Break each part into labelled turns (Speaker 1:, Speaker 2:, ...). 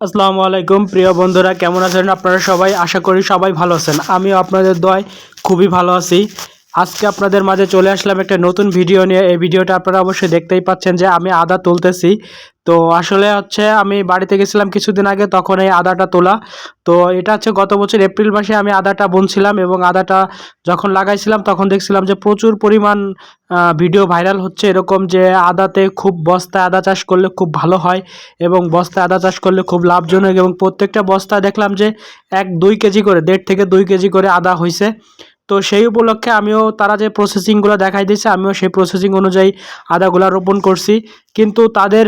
Speaker 1: আসসালামু আলাইকুম। প্রিয় বন্ধুরা, কেমন আছেন আপনারা সবাই? আশা করি সবাই ভালো আছেন। আমিও আপনাদের দয় খুবই ভালো আছি। আজকে আপনাদের মাঝে চলে আসলাম একটা নতুন ভিডিও নিয়ে। এই ভিডিওটা আপনারা অবশ্যই দেখতেই পাচ্ছেন যে আমি আদা তুলতেছি। তো আসলে হচ্ছে আমি বাড়িতে গেছিলাম কিছুদিন আগে, তখন এই আদাটা তোলা। তো এটা হচ্ছে গত বছর এপ্রিল মাসে আমি আদাটা বুনছিলাম এবং আদাটা যখন লাগাইছিলাম, তখন দেখছিলাম যে প্রচুর পরিমাণ ভিডিও ভাইরাল হচ্ছে। এরকম যে আদাতে খুব বস্তায় আদা চাষ করলে খুব ভালো হয় এবং বস্তায় আদা চাষ করলে খুব লাভজনক। এবং প্রত্যেকটা বস্তায় দেখলাম যে এক দুই কেজি করে, দেড় থেকে দুই কেজি করে আদা হয়েছে তো সেই উপলক্ষে আমিও তারা যে প্রসেসিংগুলো দেখাই দিয়েছে, আমিও সেই প্রসেসিং অনুযায়ী আদাগুলা রোপণ করছি। কিন্তু তাদের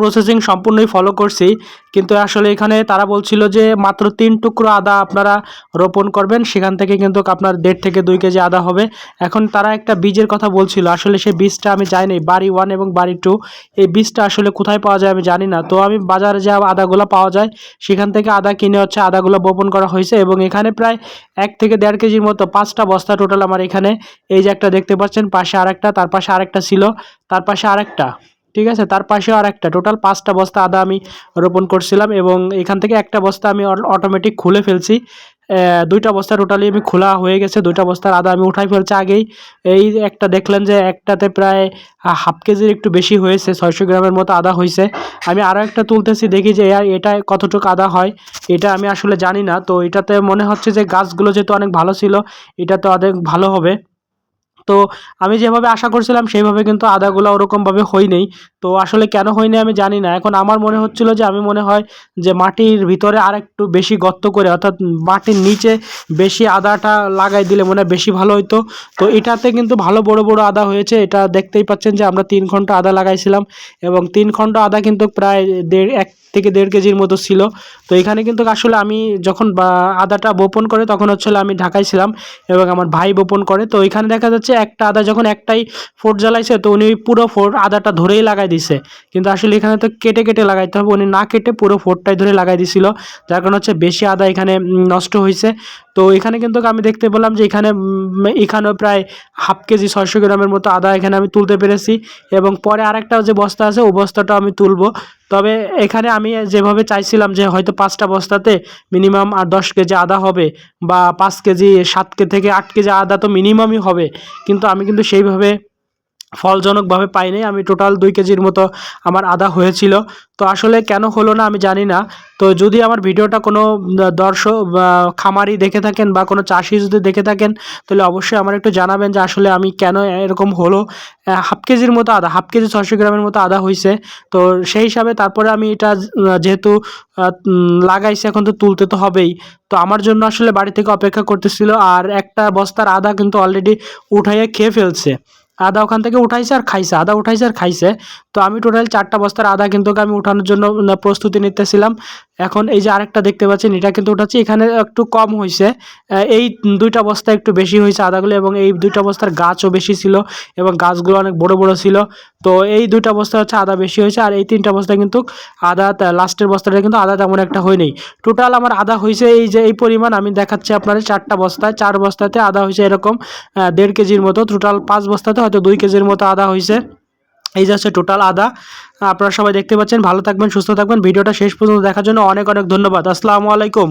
Speaker 1: প্রসেসিং সম্পূর্ণই ফলো করছি। কিন্তু আসলে এখানে তারা বলছিল যে মাত্র তিন টুকরো আদা আপনারা রোপণ করবেন, সেখান থেকে কিন্তু আপনার দেড় থেকে দুই কেজি আদা হবে। এখন তারা একটা বীজের কথা বলছিল, আসলে সেই বীজটা আমি জানি, বাড়ি ওয়ান এবং বাড়ি টু এই বীজটা আসলে কোথায় পাওয়া যায় আমি জানি না। তো আমি বাজারে যে আদাগুলো পাওয়া যায়, সেখান থেকে আদা কিনে হচ্ছে আদাগুলো বপন করা হয়েছে এবং এখানে প্রায় এক থেকে দেড় কেজির মতো পাঁচটা বস্তা টোটাল আমার এখানে। এই যে একটা দেখতে পাচ্ছেন, পাশে আরেকটা, তার পাশে আরেকটা ছিল, তার পাশে আরেকটা। ঠিক আছে? তার পাশে আর একটা টোটাল পাঁচটা বস্তা আদা আমি রোপণ করছিলাম এবং এখান থেকে একটা বস্তা আমি অটোমেটিক খুলে ফেলছি। দুইটা বস্তা টোটালি আমি খোলা হয়ে গেছে। দুইটা বস্তার আদা আমি উঠাই ফেলছি আগেই। এই একটা দেখলেন যে একটাতে প্রায় হাফ কেজির একটু বেশি হয়েছে। ছয়শো গ্রামের মতো আদা হয়েছে। আমি আরও একটা তুলতেছি, দেখি যে এটা কতটুকু আদা হয়। এটা আমি আসলে জানি না। তো এটাতে মনে হচ্ছে যে গাছগুলো যেহেতু অনেক ভালো ছিল, এটা তো অনেক ভালো হবে। তো আমি যেভাবে আশা করছিলাম সেইভাবে কিন্তু আদাগুলো ওরকমভাবে হয়নি। তো আসলে কেন হয়নি আমি জানি না। এখন আমার মনে হচ্ছিল যে আমি মনে হয় যে মাটির ভিতরে আর একটু বেশি গর্ত করে, অর্থাৎ মাটির নিচে বেশি আদাটা লাগাই দিলে মনে হয় বেশি ভালো হতো তো এটাতে কিন্তু ভালো বড় বড় আদা হয়েছে, এটা দেখতেই পাচ্ছেন যে আমরা তিন ঘণ্টা আদা লাগাইছিলাম এবং তিন খণ্ড আদা কিন্তু প্রায় দেড়, এক থেকে দেড় কেজির মতো ছিল। তো এখানে কিন্তু আসলে আমি যখন আদাটা বপন করে তখন হচ্ছে আমি ঢাকায় ছিলাম এবং আমার ভাই বপন করে। তো এখানে দেখা যাচ্ছে একটা আদা যখন একটাই ফোট জ্বালাইছে, তো উনি পুরো ফোট আদাটা ধরেই লাগাই দিছে। কিন্তু আসলে এখানে তো কেটে কেটে লাগাইতে হবে। উনি না কেটে পুরো ফোরটাই ধরে লাগাই দিছিল। যার কারণে হচ্ছে বেশি আদা এখানে নষ্ট হয়েছে তো এখানে কিন্তু আমি দেখতে পেলাম যে এখানে এখানেও প্রায় হাফ কেজি, ছয়শো গ্রামের মতো আদা এখানে আমি তুলতে পেরেছি। এবং পরে আরেকটা যে বস্তা আছে, ও বস্তাটাও আমি তুলবো। তবে এখানে আমি যেভাবে চাইছিলাম যে হয়তো পাঁচটা বস্তাতে মিনিমাম আর দশ কেজি আদা হবে বা পাঁচ কেজি, সাত কে থেকে আট কেজি আদা তো মিনিমামই হবে। কিন্তু আমি কিন্তু সেইভাবে ফলজনকভাবে পাইনি। আমি টোটাল দুই কেজির মতো আমার আদা হয়েছিল। তো আসলে কেন হলো না আমি জানি না। তো যদি আমার ভিডিওটা কোনো দর্শক খামারি দেখে থাকেন বা কোনো চাষি যদি দেখে থাকেন, তাহলে অবশ্যই আমার একটু জানাবেন যে আসলে আমি কেন এরকম হলো। হাফ কেজির মতো আদা, হাফ কেজি ছশো গ্রামের মতো আদা হয়েছে তো সেই হিসাবে তারপরে আমি এটা যেহেতু লাগাইছি, এখন তো তুলতে তো হবেই। তো আমার জন্য আসলে বাড়ি থেকে অপেক্ষা করতেছিল আর একটা বস্তার আদা কিন্তু অলরেডি উঠাইয়ে খেয়ে ফেলছে। আদা ওখান থেকে উঠাইছে আর খাইছে, আদা উঠাইছে আর খাইছে। তো আমি টোটাল চারটা বস্তার আদা কিন্তু আমি উঠানোর জন্য প্রস্তুতি নিতেছিলাম। এখন এই যে আরেকটা দেখতে পাচ্ছেন, এটা কিন্তু উঠাচ্ছি এখানে একটু কম হয়েছে এই দুইটা বস্তা একটু বেশি হয়েছে আদাগুলো এবং এই দুইটা বস্তার গাছও বেশি ছিল এবং গাছগুলো অনেক বড় বড় ছিল। তো এই দুইটা বস্তা হচ্ছে আদা বেশি হয়েছে আর এই তিনটা বস্তা কিন্তু আদা লাস্টের বস্তাটা কিন্তু আদা তেমন একটা হয়নি। টোটাল আমার আদা হয়েছে এই যে, এই পরিমাণ, আমি দেখাচ্ছি আপনাদের চারটা বস্তায়। চার বস্তাতে আদা হয়েছে এরকম দেড় কেজির মতো। টোটাল পাঁচ বস্তাতে হয়তো দুই কেজির মতো আদা হয়েছে এই যে হচ্ছে টোটাল আদা, আপনারা সবাই দেখতে পাচ্ছেন, ভালো থাকবেন, সুস্থ থাকবেন। ভিডিওটা শেষ পর্যন্ত দেখার জন্য অনেক অনেক ধন্যবাদ। আসসালামু আলাইকুম।